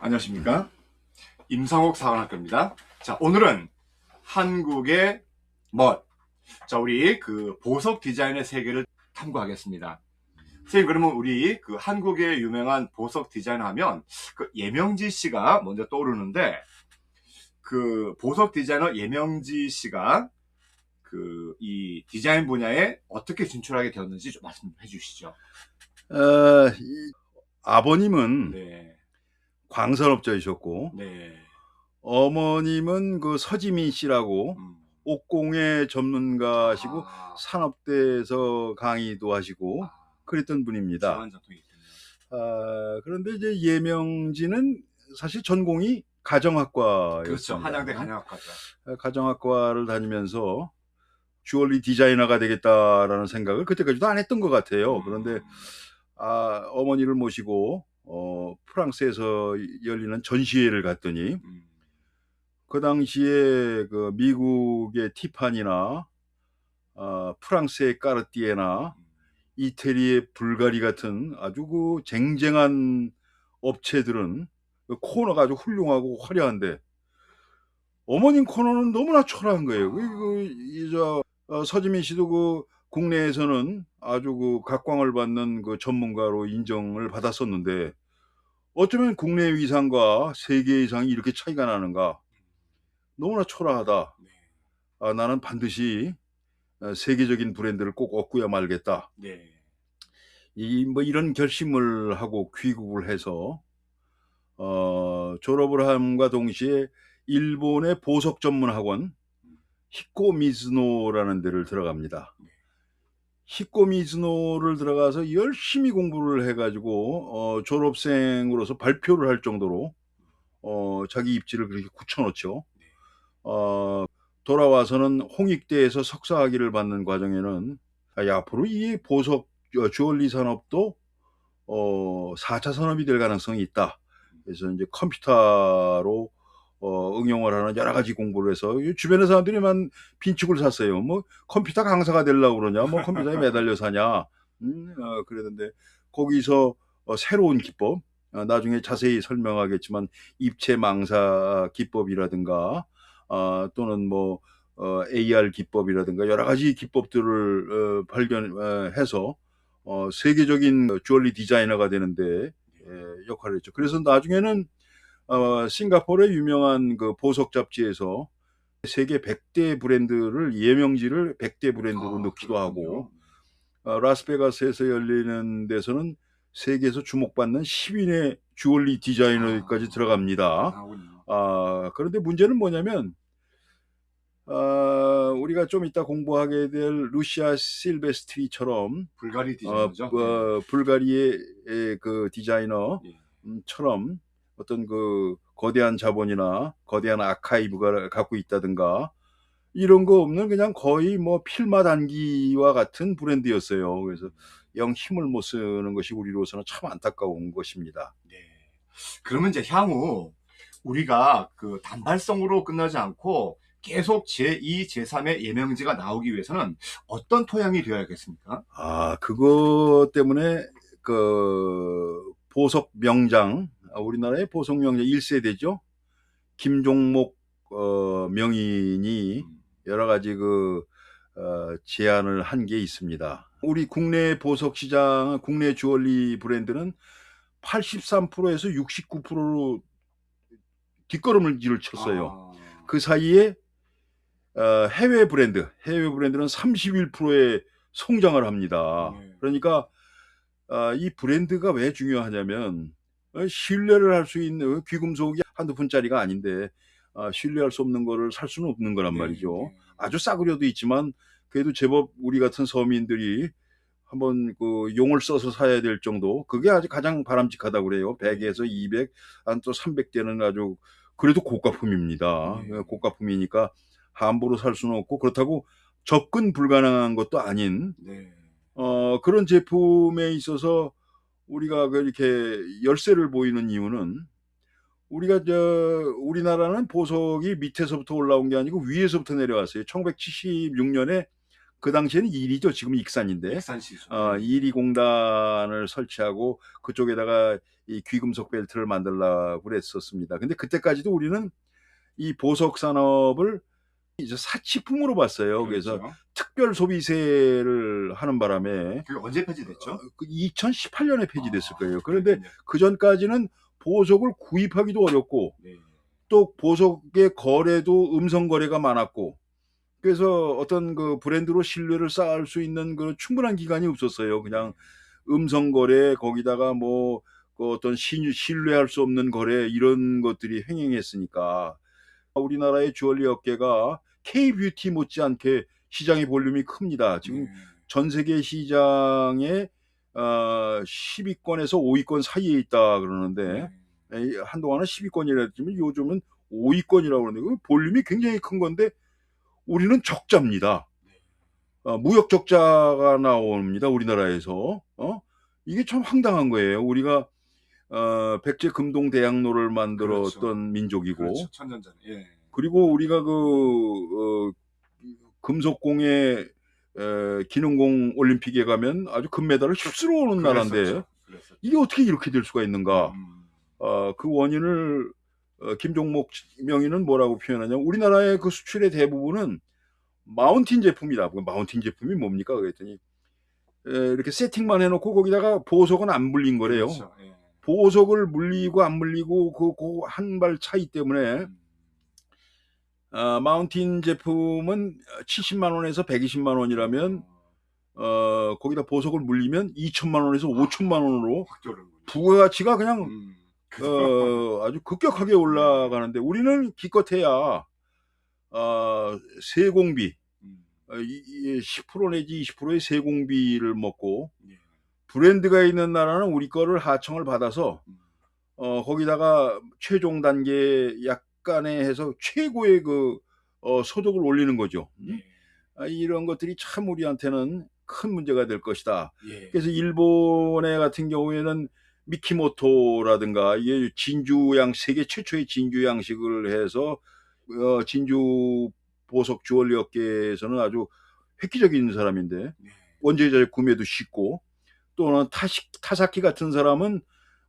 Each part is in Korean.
안녕하십니까? 임상옥 사관학교입니다. 자 오늘은 한국의 멋. 자, 우리 그 보석 디자인의 세계를 탐구하겠습니다. 선생님 그러면 우리 그 한국의 유명한 보석 디자인 하면 그 예명지 씨가 먼저 떠오르는데 그 보석 디자이너 예명지 씨가 그 이 디자인 분야에 어떻게 진출하게 되었는지 좀 말씀해 주시죠. 어, 이 아버님은 네, 광산업자이셨고 네, 어머님은 그 서지민 씨라고 음. 옥공예 전문가시고 아, 산업대에서 강의도 하시고 아, 그랬던 분입니다. 아, 그런데 이제 예명지는 사실 전공이 가정학과였습니다. 그렇죠. 한양대 간영학과죠. 아, 가정학과를 다니면서 주얼리 디자이너가 되겠다라는 생각을 그때까지도 안 했던 것 같아요. 그런데 아, 어머니를 모시고 어, 프랑스에서 열리는 전시회를 갔더니 음, 그 당시에 그 미국의 티파니나 아, 프랑스의 까르띠에나 음, 이태리의 불가리 같은 아주 그 쟁쟁한 업체들은 그 코너가 아주 훌륭하고 화려한데 어머님 코너는 너무나 초라한 거예요. 그, 그, 이, 저, 어, 서지민 씨도 그 국내에서는 아주 그 각광을 받는 그 전문가로 인정을 받았었는데 어쩌면 국내 위상과 세계 위상이 이렇게 차이가 나는가? 너무나 초라하다. 네, 아, 나는 반드시 어, 세계적인 브랜드를 꼭 얻고야 말겠다. 네, 이뭐 이런 결심을 하고 귀국을 해서 어, 졸업을 함과 동시에 일본의 보석 전문 학원 히코 미즈노라는 데를 들어갑니다. 히코 미즈노를 들어가서 열심히 공부를 해가지고 어, 졸업생으로서 발표를 할 정도로 어, 자기 입지를 그렇게 굳혀놓죠. 어, 돌아와서는 홍익대에서 석사학위를 받는 과정에는 아, 야, 앞으로 이 보석 어, 주얼리 산업도 어, 4차 산업이 될 가능성이 있다. 그래서 이제 컴퓨터로 어, 응용을 하는 여러 가지 공부를 해서 이 주변의 사람들이만 빈축을 샀어요. 뭐 컴퓨터 강사가 되려고 그러냐, 뭐 컴퓨터에 매달려 사냐, 음, 어, 그랬는데 거기서 어, 새로운 기법, 어, 나중에 자세히 설명하겠지만 입체 망사 기법이라든가 아, 또는 뭐 어, AR 기법이라든가 여러 가지 기법들을 어, 발견해서 어, 세계적인 주얼리 디자이너가 되는데 예, 역할을 했죠. 그래서 나중에는 어, 싱가포르의 유명한 그 보석 잡지에서 세계 100대 브랜드를 예명지를 100대 브랜드로 아, 넣기도 그렇군요. 하고 어, 라스베가스에서 열리는 데서는 세계에서 주목받는 10인의 주얼리 디자이너까지 아. 들어갑니다. 아, 그런데 문제는 뭐냐면, 아, 우리가 좀 이따 공부하게 될 루시아 실베스트리처럼, 불가리 어, 디자이너죠. 어, 불가리의 에, 그 디자이너처럼 네. 어떤 그 거대한 자본이나 거대한 아카이브가 갖고 있다든가, 이런 거 없는 그냥 거의 뭐 필마 단기와 같은 브랜드였어요. 그래서 영 힘을 못 쓰는 것이 우리로서는 참 안타까운 것입니다. 네. 그러면 이제 향후 우리가 그 단발성으로 끝나지 않고 계속 제2, 제3의 예명지가 나오기 위해서는 어떤 토양이 되어야겠습니까? 아, 그것 때문에 그 보석 명장, 아, 우리나라의 보석 명장 1세대죠. 김종목 어, 명인이 음, 여러 가지 그 어, 제안을 한 게 있습니다. 우리 국내 보석 시장, 국내 주얼리 브랜드는 83%에서 69%로 뒷걸음질을 쳤어요. 아, 그 사이에 어, 해외 브랜드, 해외 브랜드는 31%의 성장을 합니다. 네. 그러니까 아, 이 브랜드가 왜 중요하냐면 어, 신뢰를 할 수 있는 어, 귀금속이 한두 푼짜리가 아닌데 아, 신뢰할 수 없는 거를 살 수는 없는 거란 말이죠. 네, 네. 아주 싸구려도 있지만 그래도 제법 우리 같은 서민들이 한번 그 용을 써서 사야 될 정도 그게 아주 가장 바람직하다고 그래요. 100에서 200, 한 또 300대는 아주 그래도 고가품입니다. 네. 고가품이니까 함부로 살 수는 없고 그렇다고 접근 불가능한 것도 아닌 네. 어, 그런 제품에 있어서 우리가 그 이렇게 열쇠를 보이는 이유는 우리가 저 우리나라는 보석이 밑에서부터 올라온 게 아니고 위에서부터 내려왔어요. 1976년에 그 당시에는 일이죠. 지금 익산인데. 익산시죠. 어, 이리 공단을 설치하고 그쪽에다가 이 귀금속 벨트를 만들려고 그랬었습니다. 근데 그때까지도 우리는 이 보석 산업을 이제 사치품으로 봤어요. 그래서 그렇죠. 특별 소비세를 하는 바람에 그게 언제 폐지됐죠? 어, 그 2018년에 폐지됐을 아, 거예요. 그런데 그렇군요. 그 전까지는 보석을 구입하기도 어렵고 네. 또 보석의 거래도 음성 거래가 많았고 그래서 어떤 그 브랜드로 신뢰를 쌓을 수 있는 그 충분한 기간이 없었어요. 그냥 음성 거래 거기다가 뭐 그 어떤 신, 신뢰할 수 없는 거래 이런 것들이 횡행했으니까 우리나라의 주얼리 업계가 K-뷰티 못지않게 시장의 볼륨이 큽니다. 지금 네. 전 세계 시장에 어, 10위권에서 5위권 사이에 있다 그러는데 네. 에이, 한동안은 10위권이라 했지만 요즘은 5위권이라고 그러는데 그 볼륨이 굉장히 큰 건데 우리는 적자입니다. 어, 무역 적자가 나옵니다. 우리나라에서. 어? 이게 참 황당한 거예요. 우리가 어, 백제 금동 대학로를 만들었던 그렇죠. 민족이고 그렇죠. 천년 전에. 예. 그리고 우리가 그 어, 금속공예 에, 기능공 올림픽에 가면 아주 금메달을 휩쓸어 오는 나라인데. 이게 어떻게 이렇게 될 수가 있는가? 음. 어, 그 원인을 어, 김종목 명의는 뭐라고 표현하냐면 우리나라의 그 수출의 대부분은 마운틴 제품이다. 그 마운틴 제품이 뭡니까? 그랬더니 에, 이렇게 세팅만 해놓고 거기다가 보석은 안 물린 거래요. 그렇죠. 예. 보석을 물리고 안 물리고 그 한 발 차이 때문에 음. 어, 마운틴 제품은 70만 원에서 120만 원이라면 어, 거기다 보석을 물리면 2천만 원에서 5천만 원으로. 부가가치가 그냥 음. 어, 아주 급격하게 올라가는데 우리는 기껏해야 어, 세공비 음. 어, 이- 이10% 내지 20%의 세공비를 먹고 예. 브랜드가 있는 나라는 우리 거를 하청을 받아서 음. 어, 거기다가 최종 단계 약 간의 해서 최고의 그 어, 소득을 올리는 거죠. 음? 예. 아, 이런 것들이 참 우리한테는 큰 문제가 될 것이다. 예. 그래서 일본의 같은 경우에는 미키모토라든가 이게 진주양 세계 최초의 진주 양식을 해서 어, 진주 보석 주얼리 업계에서는 아주 획기적인 사람인데 예. 원재재 구매도 쉽고 또는 타시, 타사키 같은 사람은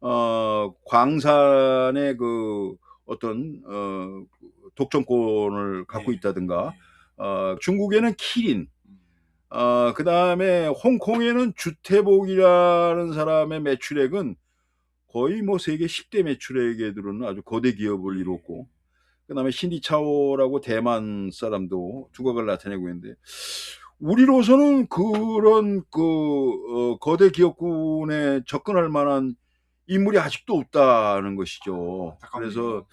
어, 광산의 그 어떤 어, 독점권을 갖고 예. 있다든가 예. 어, 중국에는 키린 음. 어, 그 다음에 홍콩에는 주태복이라는 사람의 매출액은 거의 뭐 세계 10대 매출액에 들어는 아주 거대 기업을 이뤘고, 그 다음에 신디차오라고 대만 사람도 두각을 나타내고 있는데, 우리로서는 그런 그, 어, 거대 기업군에 접근할 만한 인물이 아직도 없다는 것이죠. 그래서,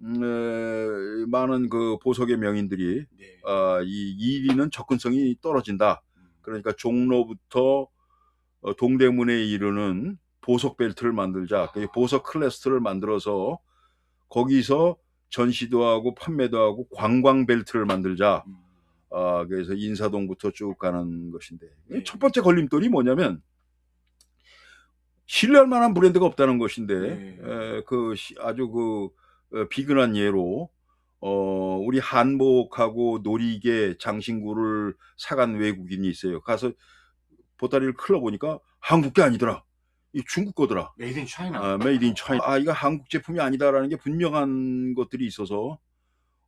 음, 에, 많은 그 보석의 명인들이, 네. 아, 이 1위는 접근성이 떨어진다. 음. 그러니까 종로부터 어, 동대문에 이르는 보석 벨트를 만들자. 그 보석 클래스를 만들어서 거기서 전시도 하고 판매도 하고 관광 벨트를 만들자. 음. 아, 그래서 인사동부터 쭉 가는 것인데 네. 첫 번째 걸림돌이 뭐냐면 신뢰할 만한 브랜드가 없다는 것인데 네. 에, 그 시- 아주 그 어, 비근한 예로 어, 우리 한복하고 놀이개 장신구를 사간 외국인이 있어요. 가서 보따리를 클러 보니까 한국 게 아니더라. 이 중국 거더라. 메이드 인 차이나. 아, 메이드 인 차이나. 아, 이거 한국 제품이 아니다라는 게 분명한 것들이 있어서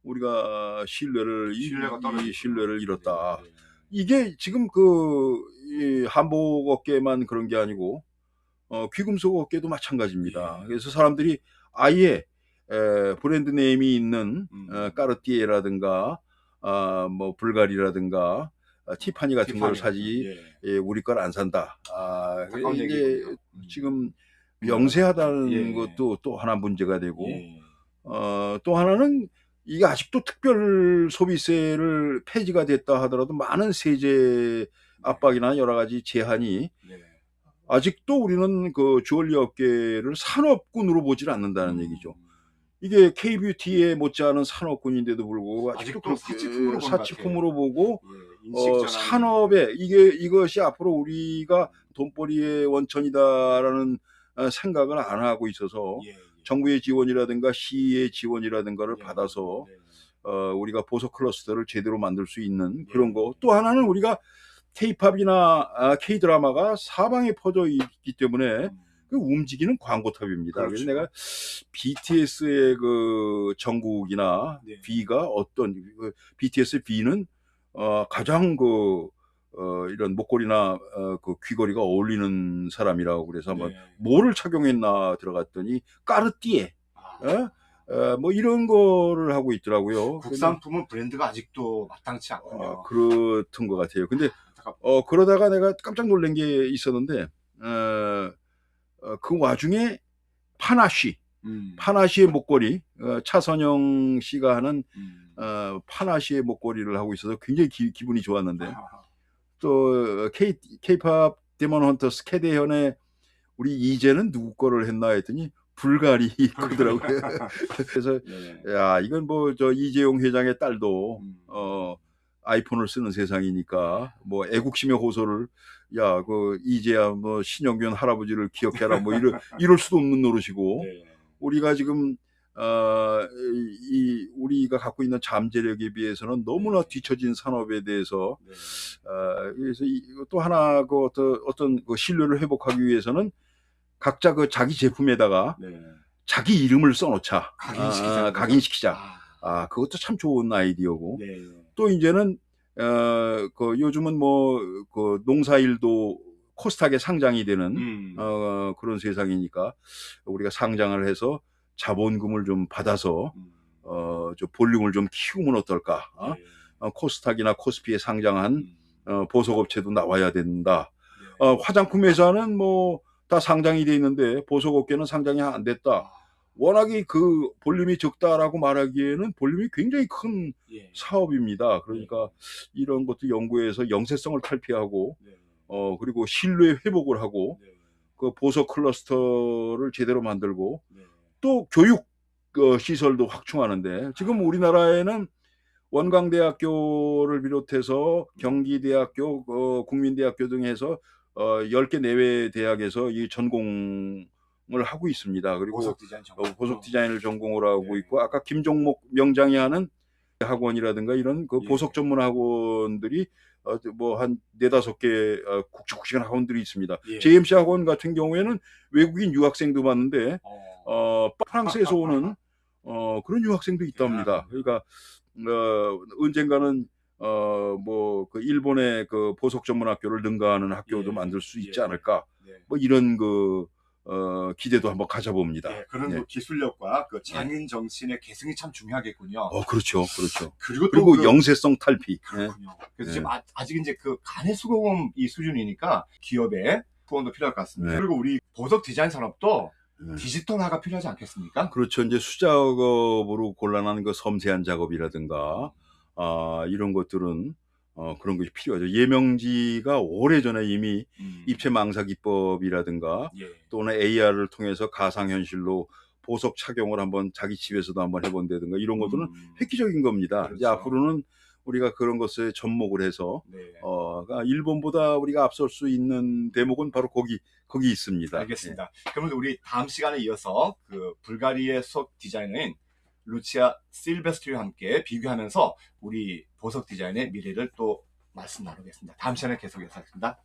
우리가 신뢰를 이- 신뢰가 이 떨어지고. 신뢰를 잃었다. 네. 이게 지금 그 이 한복 업계만 그런 게 아니고 어, 귀금속 업계도 마찬가지입니다. 예. 그래서 사람들이 아예 에, 브랜드 네임이 있는 음. 어, 까르띠에라든가 아, 뭐 불가리라든가 아, 티파니 같은 걸 티파니. 사지 예. 예, 우리 걸 안 산다. 아, 이게. 음. 지금 명세하다는 예. 것도 또 하나 문제가 되고 예. 어, 또 하나는 이게 아직도 특별 소비세를 폐지가 됐다 하더라도 많은 세제 압박이나 여러 가지 제한이 네. 아직도 우리는 그 주얼리 업계를 산업군으로 보질 않는다는 음. 얘기죠. 이게 K-뷰티에 못지않은 산업군인데도 불구하고 아직도 아직도 그렇게 사치품으로 사치품으로 보고 예. 어. 산업에 이게 이것이 앞으로 우리가 돈벌이의 원천이다라는 어, 생각을 안 하고 있어서 예. 예. 정부의 지원이라든가 시의 지원이라든가를 예. 받아서 네. 어, 우리가 보석 클러스터를 제대로 만들 수 있는 그런 거. 또 하나는 우리가 K-팝이나 아, K-드라마가 사방에 퍼져 있기 때문에 그 움직이는 광고 탑입니다. 그렇죠. 그래서 내가 BTS의 그 정국이나 네. B가 어떤 그 BTS B는 어, 가장 그 어, 이런 목걸이나 어, 그 귀걸이가 어울리는 사람이라고 그래서 한번 네. 뭐를 착용했나 들어갔더니 까르띠에 아, 어? 어, 뭐 이런 거를 하고 있더라고요. 국산품은 브랜드가 아직도 마땅치 근데, 않군요. 어, 그렇던 것 같아요. 근데 잠깐- 어 그러다가 내가 깜짝 놀란 게 있었는데 어, 어, 그 와중에 파나쉬 음, 파나시의 목걸이 어, 차선영 씨가 하는 음. 어, 파나시의 목걸이를 하고 있어서 굉장히 기, 분이 좋았는데 아, 또 K K-팝 데몬 헌터스 캐대현의 우리 이제는 누구 거를 했나 했더니 불가리 거더라고요. 그래서 네. 야 이건 뭐 저 이재용 회장의 딸도 음. 어 아이폰을 쓰는 세상이니까 뭐 애국심의 호소를 야 그 이제야 뭐 신영균 할아버지를 기억해라 뭐 이럴 이럴 수도 없는 노릇이고 네. 우리가 지금 어, 이, 이 우리가 갖고 있는 잠재력에 비해서는 너무나 네. 뒤처진 산업에 대해서 네. 어, 그래서 이, 또 하나 그 어떤, 어떤 그 신뢰를 회복하기 위해서는 각자 그 자기 제품에다가 네. 자기 이름을 써놓자. 각인시키자. 아, 각인시키자. 아, 아, 그것도 참 좋은 아이디어고. 네. 또 이제는 어, 그 요즘은 뭐 그 농사일도 코스닥에 상장이 되는 음. 어, 그런 세상이니까 우리가 상장을 해서 자본금을 좀 받아서 음. 어, 저 볼륨을 좀 키우면 어떨까? 어? 네. 어, 코스닥이나 코스피에 상장한 음. 어, 보석업체도 나와야 된다. 네. 어, 화장품 회사는 뭐 다 상장이 돼 있는데 보석업계는 상장이 안 됐다. 아, 워낙에 그 볼륨이 적다라고 말하기에는 볼륨이 굉장히 큰 예. 사업입니다. 그러니까 이런 것도 연구해서 영세성을 탈피하고 네. 어 그리고 신뢰 회복을 하고 네. 그 보석 클러스터를 제대로 만들고 네. 또 교육 어, 시설도 확충하는데 지금 우리나라에는 원광대학교를 비롯해서 경기대학교, 어, 국민대학교 등에서 어, 10개 내외 대학에서 이 전공 을 하고 있습니다. 그리고 보석 디자인 어, 전공. 보석 디자인을 전공으로 하고 네. 있고 아까 김종목 명장이 하는 학원이라든가 이런 그 예. 보석 전문 학원들이 어, 뭐한 네다섯 개 어, 굵직굵직한 학원들이 있습니다. 예. JMC 학원 같은 경우에는 외국인 유학생도 봤는데 어. 어, 프랑스에서 오는 어, 그런 유학생도 있답니다. 그러니까 어, 언젠가는 어, 뭐, 그 일본의 그 보석 전문 학교를 능가하는 학교도 예. 만들 수 있지 예. 않을까. 네. 뭐 이런 그 어, 기대도 한번 가져봅니다. 네, 그런 네. 뭐 기술력과 그 장인 정신의 계승이 참 중요하겠군요. 어, 그렇죠, 그렇죠. 그리고 또 그리고 그- 영세성 탈피. 예. 그렇군요. 그래서 네. 지금 아, 아직 이제 그 간의 수공업 이 수준이니까 기업의 후원도 필요할 것 같습니다. 네. 그리고 우리 보석 디자인 산업도 예. 디지털화가 필요하지 않겠습니까? 그렇죠. 이제 수작업으로 곤란한 그 섬세한 작업이라든가 아, 이런 것들은 어, 그런 것이 필요하죠. 예명지가 오래전에 이미 음. 입체 망사 기법이라든가 예. 또는 AR을 통해서 가상현실로 보석 착용을 한번 자기 집에서도 한번 해본다든가 이런 것들은 음. 획기적인 겁니다. 그렇죠. 이제 앞으로는 우리가 그런 것에 접목을 해서 네. 어, 그러니까 일본보다 우리가 앞설 수 있는 대목은 바로 거기 거기 있습니다. 알겠습니다. 그러면 우리 다음 시간에 이어서 그 불가리의 수업 디자이너인 루치아 실베스트리와 함께 비교하면서 우리 보석 디자인의 미래를 또 말씀 나누겠습니다. 다음 시간에 계속해서 하겠습니다.